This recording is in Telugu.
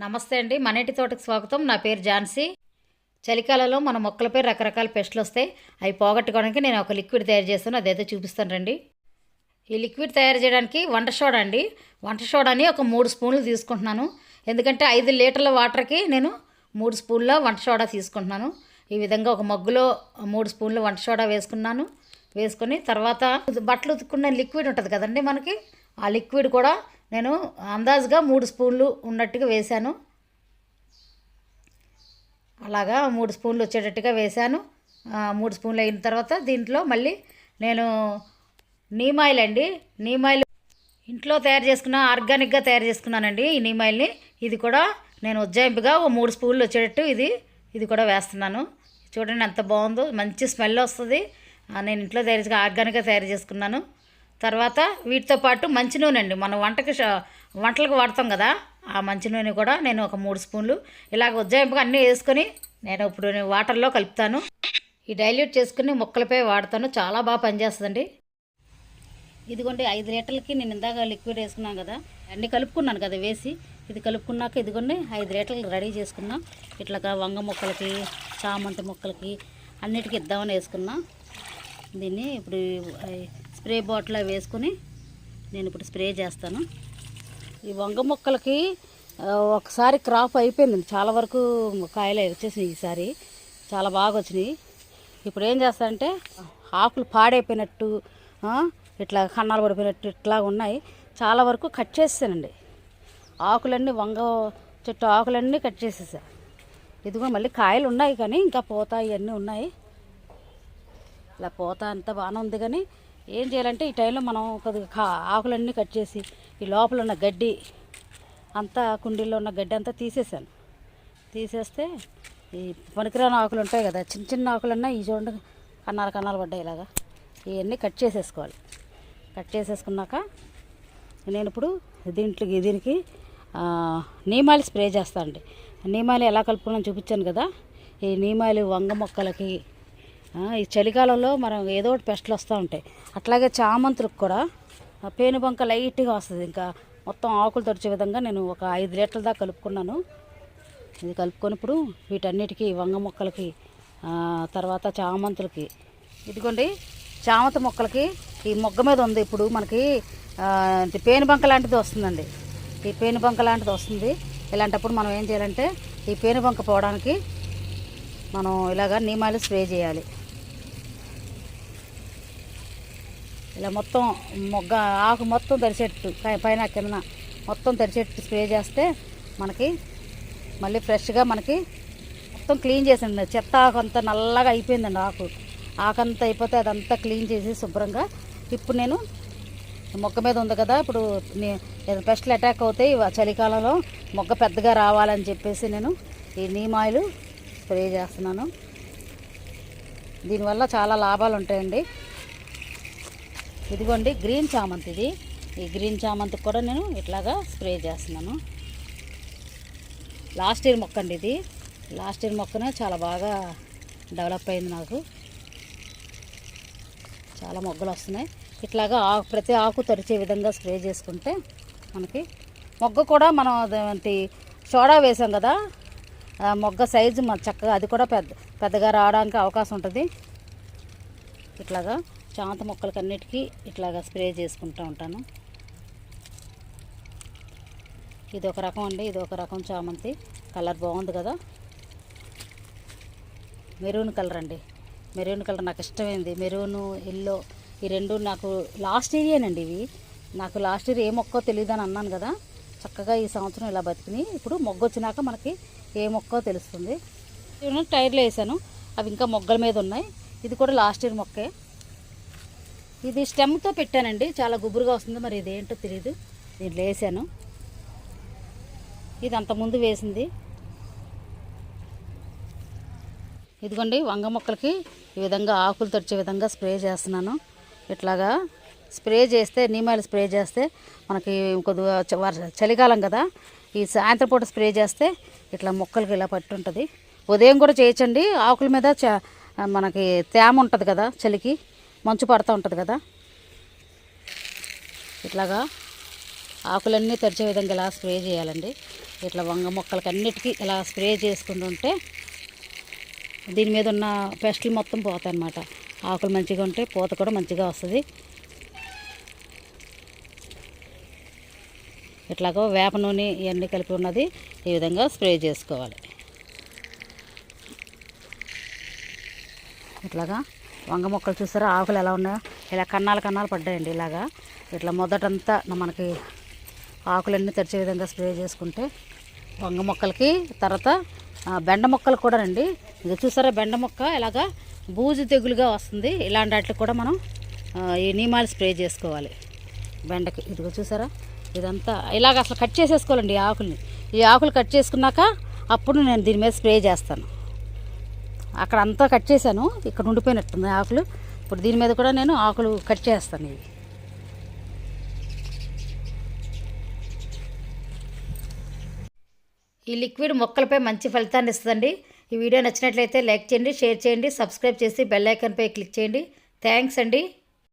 నమస్తే అండి. మన ఇంటి తోటకు స్వాగతం. నా పేరు ఝాన్సీ. చలికాలంలో మన మొక్కలపై రకరకాల పెస్టులు వస్తాయి. అవి పోగొట్టుకోవడానికి నేను ఒక లిక్విడ్ తయారు చేస్తాను అదైతే చూపిస్తాను రండి. ఈ లిక్విడ్ తయారు చేయడానికి వంట సోడా అండి. వంట సోడాని ఒక మూడు స్పూన్లు తీసుకుంటున్నాను. ఎందుకంటే ఐదు లీటర్ల వాటర్కి నేను మూడు స్పూన్ల వంట సోడా తీసుకుంటున్నాను. ఈ విధంగా ఒక మగ్గులో మూడు స్పూన్లు వంట సోడా వేసుకున్నాను. వేసుకొని తర్వాత బట్టలు ఉతుక్కున్న లిక్విడ్ ఉంటుంది కదండి మనకి. ఆ లిక్విడ్ కూడా నేను అందాజుగా మూడు స్పూన్లు ఉన్నట్టుగా వేశాను. అలాగా మూడు స్పూన్లు వచ్చేటట్టుగా వేశాను. మూడు స్పూన్లు అయిన తర్వాత దీంట్లో మళ్ళీ నేను నీమాయిల్ అండి. నీమాయిల్ ఇంట్లో తయారు చేసుకున్న ఆర్గానిక్గా తయారు చేసుకున్నానండి ఈ నీమాయిల్ని. ఇది కూడా నేను ఉజ్జాయింపుగా ఓ మూడు స్పూన్లు వచ్చేటట్టు ఇది ఇది కూడా వేస్తున్నాను. చూడండి ఎంత బాగుందో మంచి స్మెల్ వస్తుంది. నేను ఇంట్లో తయారు ఆర్గానిక్గా తయారు చేసుకున్నాను. తర్వాత వీటితో పాటు మంచి నూనె అండి. మనం వంటకి వంటలకు వాడతాం కదా ఆ మంచి నూనె కూడా నేను ఒక మూడు స్పూన్లు. ఇలాగ ఉజ్జాయింపుగా అన్నీ వేసుకొని నేను ఇప్పుడు నేను వాటర్లో కలుపుతాను. ఈ డైల్యూట్ చేసుకుని ముక్కలపై వాడతాను. చాలా బాగా పనిచేస్తుందండి. ఇదిగోండి ఐదు లీటర్లకి నేను ఇందాక లిక్విడ్ వేసుకున్నాను కదా అన్నీ కలుపుకున్నాను కదా వేసి. ఇది కలుపుకున్నాక ఇదిగోండి ఐదు లీటర్లు రెడీ చేసుకున్నాం. ఇట్లాగా వంగ మొక్కలకి చామంతి మొక్కలకి అన్నిటికీ ఇద్దామని వేసుకున్నాం. దీన్ని ఇప్పుడు స్ప్రే బాటిల్లో వేసుకొని నేను ఇప్పుడు స్ప్రే చేస్తాను. ఈ వంగ మొక్కలకి ఒకసారి క్రాప్ అయిపోయింది చాలా వరకు కాయలు వచ్చేసినాయి ఈసారి. చాలా బాగా వచ్చినాయి. ఇప్పుడు ఏం చేస్తానంటే ఆకులు పాడైపోయినట్టు ఇట్లా కన్నాలు పడిపోయినట్టు ఇట్లా ఉన్నాయి. చాలా వరకు కట్ చేసానండి ఆకులన్నీ వంగ చెట్టు ఆకులన్నీ కట్ చేసేసా. ఇదిగో మళ్ళీ కాయలు ఉన్నాయి కానీ ఇంకా పోతా ఇవన్నీ ఉన్నాయి. ఇలా పోతా అంతా బాగానే ఉంది కానీ ఏం చేయాలంటే ఈ టైంలో మనం కొద్దిగా కా ఆకులన్నీ కట్ చేసి ఈ లోపల ఉన్న గడ్డి అంతా కుండీల్లో ఉన్న గడ్డి అంతా తీసేసాను. తీసేస్తే ఈ పనికిరాని ఆకులు ఉంటాయి కదా చిన్న చిన్న ఆకులన్నా ఈ చూడండి కన్నాలు కన్నాలు పడ్డాయి ఇలాగా. ఇవన్నీ కట్ చేసేసుకోవాలి. కట్ చేసేసుకున్నాక నేను ఇప్పుడు దీంట్లోకి దీనికి నీమాలి నీమాయిల్ స్ప్రే చేస్తానండి అండి. నీమాయిల్ ఎలా కలుపుకున్నాను చూపించాను కదా. ఈ నీమాలి వంగ మొక్కలకి ఈ చలికాలంలో మనం ఏదో ఒకటి పెస్టులు వస్తూ ఉంటాయి. అట్లాగే చామంతులకు కూడా పేనుబంక లైట్గా వస్తుంది. ఇంకా మొత్తం ఆకులు తడిచే విధంగా నేను ఒక ఐదు లీటర్ల దాకా కలుపుకున్నాను. ఇది కలుపుకొని ఇప్పుడు వీటన్నిటికీ వంగ మొక్కలకి తర్వాత చామంతులకి ఇదిగోండి చామంతి మొక్కలకి ఈ మొగ్గ మీద ఉంది. ఇప్పుడు మనకి పేనుబంక లాంటిది వస్తుందండి. ఈ పేనుబంక లాంటిది వస్తుంది. ఇలాంటప్పుడు మనం ఏం చేయాలంటే ఈ పేనుబంక పోవడానికి మనం ఇలాగ నియమాలు స్ప్రే చేయాలి. ఇలా మొత్తం మొగ్గ ఆకు మొత్తం తరిచేట్టు పైన కింద మొత్తం తరిచేట్టు స్ప్రే చేస్తే మనకి మళ్ళీ ఫ్రెష్గా మనకి మొత్తం క్లీన్ చేసింది చెత్త ఆకు అంతా నల్లగా అయిపోయిందండి ఆకు. ఆకంతా అయిపోతే అదంతా క్లీన్ చేసి శుభ్రంగా ఇప్పుడు నేను మొగ్గ మీద ఉంది కదా ఇప్పుడు నే- పెస్ట్లు అటాక్ అవుతాయి చలికాలంలో మొగ్గ పెద్దగా రావాలని చెప్పేసి నేను ఈ నీమ్ ఆయిల్ స్ప్రే చేస్తున్నాను. దీనివల్ల చాలా లాభాలు ఉంటాయండి. ఇదిగోండి గ్రీన్ చామంతి ఇది. ఈ గ్రీన్ చామంతికి కూడా నేను ఇట్లాగా స్ప్రే చేస్తున్నాను. లాస్ట్ ఇయర్ మొక్క అండి ఇది. లాస్ట్ ఇయర్ మొక్కనే చాలా బాగా డెవలప్ అయింది నాకు. చాలా మొగ్గలు వస్తున్నాయి. ఇట్లాగా ఆకు ప్రతి ఆకు తరిచే విధంగా స్ప్రే చేసుకుంటే మనకి మొగ్గ కూడా మనం అదేంటి సోడా వేసాం కదా మొగ్గ సైజు మన చక్కగా అది కూడా పెద్ద పెద్దగా రావడానికి అవకాశం ఉంటుంది. ఇట్లాగా చాంత మొక్కలకి అన్నిటికీ ఇట్లాగా స్ప్రే చేసుకుంటూ ఉంటాను. ఇది ఒక రకం అండి ఇది ఒక రకం చామంతి. కలర్ బాగుంది కదా? మెరూన్ కలర్ అండి. మెరూన్ కలర్ నాకు ఇష్టమైంది. మెరూను ఎల్లో ఈ రెండు నాకు లాస్ట్ ఇయర్యేనండి ఇవి. నాకు లాస్ట్ ఇయర్ ఏ మొక్కో తెలియదు అని అన్నాను కదా? చక్కగా ఈ సంవత్సరం ఇలా బతికినాయి ఇప్పుడు మొగ్గ వచ్చినాక మనకి ఏ మొక్కో తెలుస్తుంది. టైర్లు టైర్లో వేసాను. అవి ఇంకా మొగ్గల మీద ఉన్నాయి. ఇది కూడా లాస్ట్ ఇయర్ మొక్కే. ఇది స్టెమ్తో పెట్టానండి. చాలా గుబురుగా వస్తుంది. మరి ఇదేంటో తెలియదు దీంట్లో వేసాను. ఇది అంత ముందు వేసింది. ఇదిగోండి వంగ మొక్కలకి ఈ విధంగా ఆకులు తడిచే విధంగా స్ప్రే చేస్తున్నాను. ఇట్లాగా స్ప్రే చేస్తే నీమాయిల్ స్ప్రే చేస్తే మనకి కొద్దిగా వర్ష- చలికాలం కదా. ఈ సాయంత్రం పూట స్ప్రే చేస్తే ఇట్లా మొక్కలకి ఇలా పట్టుంటుంది ఉదయం కూడా చేయొచ్చండి. ఆకుల మీద మనకి తేమ ఉంటుంది కదా చలికి. మంచు పడుతూ ఉంటుంది కదా? ఇట్లాగా ఆకులన్నీ తెరిచే విధంగా ఇలా స్ప్రే చేయాలండి. ఇట్లా వంగ మొక్కలకి అన్నిటికీ ఇలా స్ప్రే చేసుకుంటుంటే దీని మీద ఉన్న పెస్టులు మొత్తం పోతాయి అన్నమాట ఆకులు మంచిగా ఉంటే పూత కూడా మంచిగా వస్తుంది. ఇట్లాగో వేప నూనె ఇవన్నీ కలిపి ఉన్నది ఈ విధంగా స్ప్రే చేసుకోవాలి. ఇట్లాగా వంగ మొక్కలు చూసారా? ఆకులు ఎలా ఉన్నాయో? ఇలా కన్నాలు కన్నాలు పడ్డాయండి ఇలాగా. ఇట్లా మొదటంతా మనకి ఆకులన్నీ తెరిచే విధంగా స్ప్రే చేసుకుంటే వంగ మొక్కలకి తర్వాత బెండ మొక్కలు కూడా రండి. ఇది చూసారా బెండ మొక్క? ఇలాగా బూజు తెగులుగా వస్తుంది. ఇలాంటి వాటికి కూడా మనం ఈ నియమాలు స్ప్రే చేసుకోవాలి బెండకి. ఇదిగో చూసారా? ఇదంతా ఇలాగ అసలు కట్ చేసేసుకోవాలండి ఈ ఆకుల్ని. ఈ ఆకులు కట్ చేసుకున్నాక అప్పుడు నేను దీని మీద స్ప్రే చేస్తాను. అక్కడ అంతా కట్ చేశాను. ఇక్కడ ఉండిపోయినట్టుంది ఆకులు. ఇప్పుడు దీని మీద కూడా నేను ఆకులు కట్ చేస్తాను ఇవి. ఈ లిక్విడ్ మొక్కలపై మంచి ఫలితాన్ని ఇస్తుందండి. ఈ వీడియో నచ్చినట్లయితే లైక్ చేయండి షేర్ చేయండి సబ్స్క్రైబ్ చేసి బెల్ ఐకాన్పై క్లిక్ చేయండి. థ్యాంక్స్ అండి.